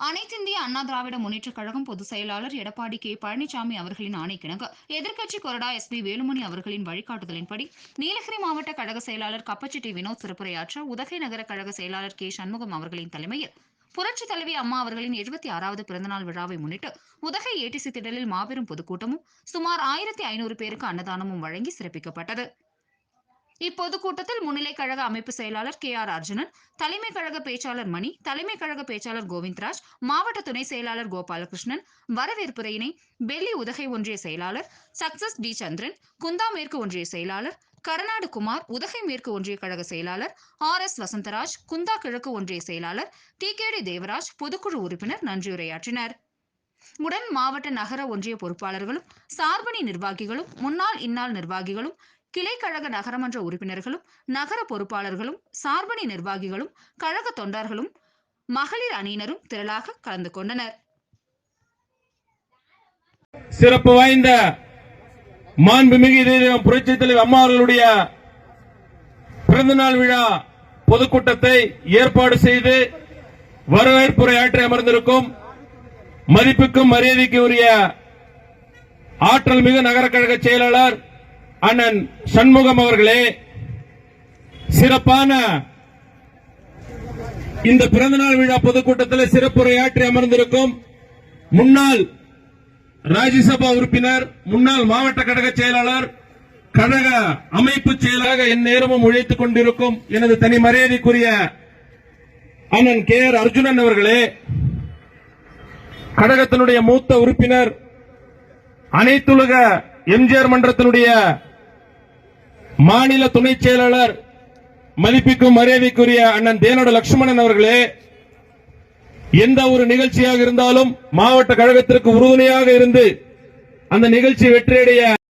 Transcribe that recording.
அனைத்திந்திய அண்ணா திராவிட முன்னேற்றக் கழகம் பொதுச் செயலாளர் எடப்பாடி கே பழனிசாமி அவர்களின் ஆணைக்கிணங்க எதிர்க்கட்சி கொறடா எஸ் பி வேலுமணி அவர்களின் வழிகாட்டுதலின்படி நீலகிரி மாவட்ட கழக செயலாளர் கப்பச்சிட்டி வினோத் சிறப்புரையாற்ற உதகை நகர கழக செயலாளர் கே சண்முகம் அவர்களின் தலைமையில் புரட்சி தலைவி அம்மா அவர்களின் எழுபத்தி ஆறாவது பிறந்தநாள் விழாவை முன்னிட்டு உதகை ஏடிசி திடலில் மாபெரும் பொதுக்கூட்டமும் சுமார் ஆயிரத்தி ஐநூறு பேருக்கு அன்னதானமும் வழங்கி சிறப்பிக்கப்பட்டது. இப்பொதுக்கூட்டத்தில் முன்னிலை கழக அமைப்பு செயலாளர் கே ஆர் அர்ஜுனன் தலைமை கழக பேச்சாளர் மணி தலைமை கழக பேச்சாளர் கோவிந்தராஜ் மாவட்ட துணை செயலாளர் கோபாலகிருஷ்ணன் வரவேற்புரையினை பெல்லி உதகை ஒன்றிய செயலாளர் சக்சஸ் டி சந்திரன் குந்தா மேற்கு ஒன்றிய செயலாளர் கரநாடு குமார் உதகை மேற்கு ஒன்றிய கழக செயலாளர் ஆர் எஸ் வசந்தராஜ் குந்தா கிழக்கு ஒன்றிய செயலாளர் டி கே டி தேவராஜ் பொதுக்குழு உறுப்பினர் நன்றியுரையாற்றினர் உடன் மாவட்ட நகர ஒன்றிய பொறுப்பாளர்களும் சார்பணி நிர்வாகிகளும் முன்னாள் இந்நாள் நிர்வாகிகளும் கிளை கழக நகரமன்ற உறுப்பினர்களும் நகர பொறுப்பாளர்களும் சார்பணி நிர்வாகிகளும் கழக தொண்டர்களும் மகளிர் அணியினரும் திரளாக கலந்து கொண்டனர். சிறப்பு வாய்ந்த மாண்புமிகு இதயம் புரட்சி தலைவர் அம்மா அவர்களுடைய பிறந்தநாள் விழா பொதுக்கூட்டத்தை ஏற்பாடு செய்து வரவேற்புரையாற்றி அமர்ந்திருக்கும் மதிப்புக்கும் மரியாதைக்கு உரிய ஆற்றல் மிகு நகர கழக செயலாளர் அண்ணன் சண்முகம் அவர்களே சிறப்பான இந்த பிறந்தநாள் விழா பொதுக்கூட்டத்தில் சிறப்புரையாற்றி அமர்ந்திருக்கும் முன்னாள் ராஜ்யசபா உறுப்பினர் முன்னாள் மாவட்ட கழக செயலாளர் கழக அமைப்பு செயலாக என் நேரமும் உழைத்துக் கொண்டிருக்கும் எனது தனி மரியாதைக்குரிய அண்ணன் கே ஆர் அர்ஜுனன் அவர்களே கழகத்தினுடைய மூத்த உறுப்பினர் அனைத்துலக எம்ஜிஆர் மன்றத்தினுடைய மாநில துணை செயலாளர் மதிப்பிக்கும் மரியாதைக்குரிய அண்ணன் தேனோட லட்சுமணன் அவர்களே எந்த ஒரு நிகழ்ச்சியாக இருந்தாலும் மாவட்ட கழகத்திற்கு உறுதுணையாக இருந்து அந்த நிகழ்ச்சி வெற்றியடைய